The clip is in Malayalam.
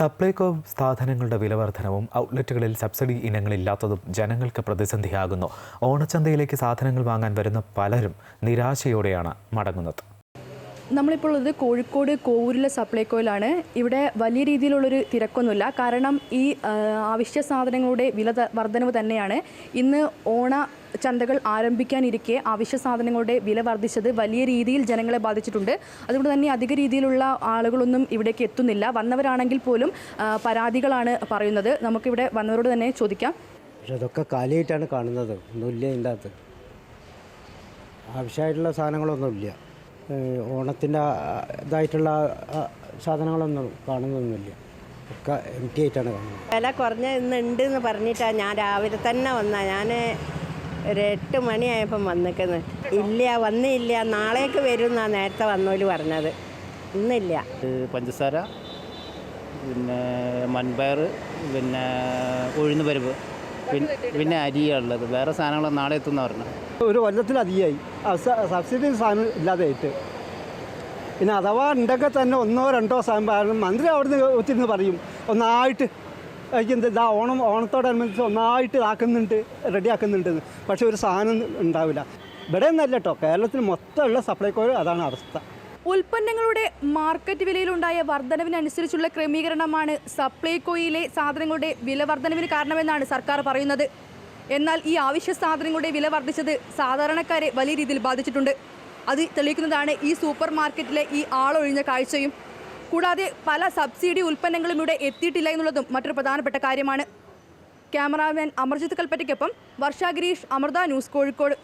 സപ്ലൈകോ സാധനങ്ങളുടെ വിലവർദ്ധനവും ഔട്ട്ലെറ്റുകളിൽ സബ്സിഡി ഇനങ്ങളില്ലാത്തതും ജനങ്ങൾക്ക് പ്രതിസന്ധിയാകുന്നു. ഓണച്ചന്തയിലേക്ക് സാധനങ്ങൾ വാങ്ങാൻ വരുന്ന പലരും നിരാശയോടെയാണ് മടങ്ങുന്നത്. നമ്മളിപ്പോൾ ഉള്ളത് കോഴിക്കോട് കോവൂരിലെ സപ്ലൈകോയിലാണ്. ഇവിടെ വലിയ രീതിയിലുള്ളൊരു തിരക്കൊന്നുമില്ല. കാരണം ഈ ആവശ്യ സാധനങ്ങളുടെ വില വർധനവ് തന്നെയാണ്. ഇന്ന് ഓണ ചന്തകൾ ആരംഭിക്കാനിരിക്കെ ആവശ്യ സാധനങ്ങളുടെ വില വർദ്ധിച്ചത് വലിയ രീതിയിൽ ജനങ്ങളെ ബാധിച്ചിട്ടുണ്ട്. അതുകൊണ്ട് തന്നെ അധിക രീതിയിലുള്ള ആളുകളൊന്നും ഇവിടേക്ക് എത്തുന്നില്ല. വന്നവരാണെങ്കിൽ പോലും പരാതികളാണ് പറയുന്നത്. നമുക്കിവിടെ വന്നവരോട് തന്നെ ചോദിക്കാം. പക്ഷെ അതൊക്കെ കാലിയായിട്ടാണ് കാണുന്നത്. ഒന്നുമില്ല ഇതിന്റെ അകത്ത്. ആവശ്യമായിട്ടുള്ള സാധനങ്ങളൊന്നുമില്ല. ഓണത്തിന്റെ ഇതായിട്ടുള്ള സാധനങ്ങളൊന്നും കാണുന്നൊന്നുമില്ല ഒക്കെ എം ടി ആയിട്ടാണ് കാണുന്നത്. വില കുറഞ്ഞ ഇന്നുണ്ട് എന്ന് പറഞ്ഞിട്ടാണ് ഞാൻ രാവിലെ തന്നെ വന്ന. ഞാൻ ഒരു എട്ട് മണിയായപ്പം വന്നിക്കുന്നത് ഇല്ല വന്നില്ല. നാളേക്ക് വരും എന്നാണ് നേരത്തെ വന്നോൽ പറഞ്ഞത്. ഇന്നില്ല. പഞ്ചസാര പിന്നെ മൺപയർ പിന്നെ ഉഴുന്ന് പരിപ്പ്. പിന്നെ അരിയുള്ളത് വേറെ സാധനങ്ങൾ നാളെ എത്തുന്ന പറഞ്ഞു. ഒരു കൊല്ലത്തിലധികമായി. സബ്സിഡി സാധനം ഇല്ലാതെയായിട്ട് പിന്നെ അഥവാ ഉണ്ടെങ്കിൽ തന്നെ ഒന്നോ രണ്ടോ സാധനം മന്ത്രി അവിടുന്ന് ഒത്തിരുന്ന് പറയും. ഒന്നായിട്ട് എന്താ ഇതാ ഓണം ഓണത്തോടനുബന്ധിച്ച് ഒന്നായിട്ട് ആക്കുന്നുണ്ട് റെഡിയാക്കുന്നുണ്ട് പക്ഷേ ഒരു സാധനം ഉണ്ടാവില്ല. ഇവിടെ നിന്നല്ല കേട്ടോ കേരളത്തിൽ മൊത്തമുള്ള സപ്ലൈകോ അതാണ് അവസ്ഥ. ഉൽപ്പന്നങ്ങളുടെ മാർക്കറ്റ് വിലയിലുണ്ടായ വർധനവിനനുസരിച്ചുള്ള ക്രമീകരണമാണ് സപ്ലൈകോയിലെ സാധനങ്ങളുടെ വില വർധനവിന് കാരണമെന്നാണ് സർക്കാർ പറയുന്നത്. എന്നാൽ ഈ ആവശ്യ സാധനങ്ങളുടെ വില വർദ്ധിച്ചത് സാധാരണക്കാരെ വലിയ രീതിയിൽ ബാധിച്ചിട്ടുണ്ട്. അത് തെളിയിക്കുന്നതാണ് ഈ സൂപ്പർ മാർക്കറ്റിലെ ഈ ആളൊഴിഞ്ഞ കാഴ്ചയും. കൂടാതെ പല സബ്സിഡി ഉൽപ്പന്നങ്ങളും ഇവിടെ എത്തിയിട്ടില്ല എന്നുള്ളതും മറ്റൊരു പ്രധാനപ്പെട്ട കാര്യമാണ്. ക്യാമറാമാൻ അമർജിത് കൽപ്പറ്റയ്ക്കൊപ്പം വർഷ ഗിരീഷ് അമൃത ന്യൂസ് കോഴിക്കോട്.